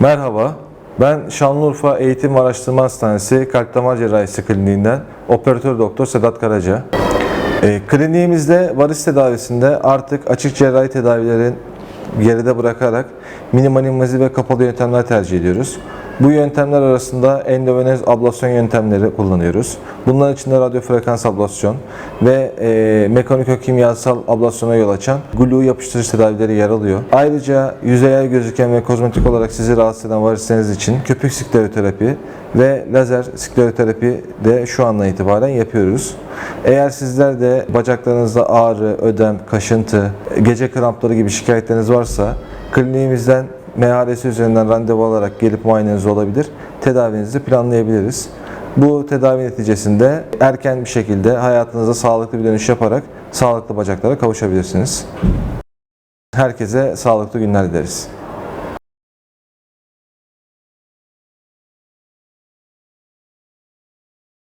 Merhaba, ben Şanlıurfa Eğitim Araştırma Hastanesi Kalp Damar Cerrahisi Kliniğinden operatör doktor Sedat Karaca. E, kliniğimizde varis tedavisinde artık açık cerrahi tedavilerin geride bırakarak minimal invaziv ve kapalı yöntemler tercih ediyoruz. Bu yöntemler arasında endovenöz ablasyon yöntemleri kullanıyoruz. Bunların içinde radyo frekans ablasyon ve e, mekanikokimyasal ablasyona yol açan glue yapıştırıcı tedavileri yer alıyor. Ayrıca yüzeyel gözüken ve kozmetik olarak sizi rahatsız eden varisleriniz için köpük skleroterapi ve lazer skleroterapi de şu andan itibaren yapıyoruz. Eğer sizler de bacaklarınızda ağrı, ödem, kaşıntı, gece krampları gibi şikayetleriniz varsa kliniğimizden MHRS üzerinden randevu alarak gelip muayeneniz olabilir. Tedavinizi planlayabiliriz. Bu tedavi neticesinde erken bir şekilde hayatınıza sağlıklı bir dönüş yaparak sağlıklı bacaklara kavuşabilirsiniz. Herkese sağlıklı günler dileriz.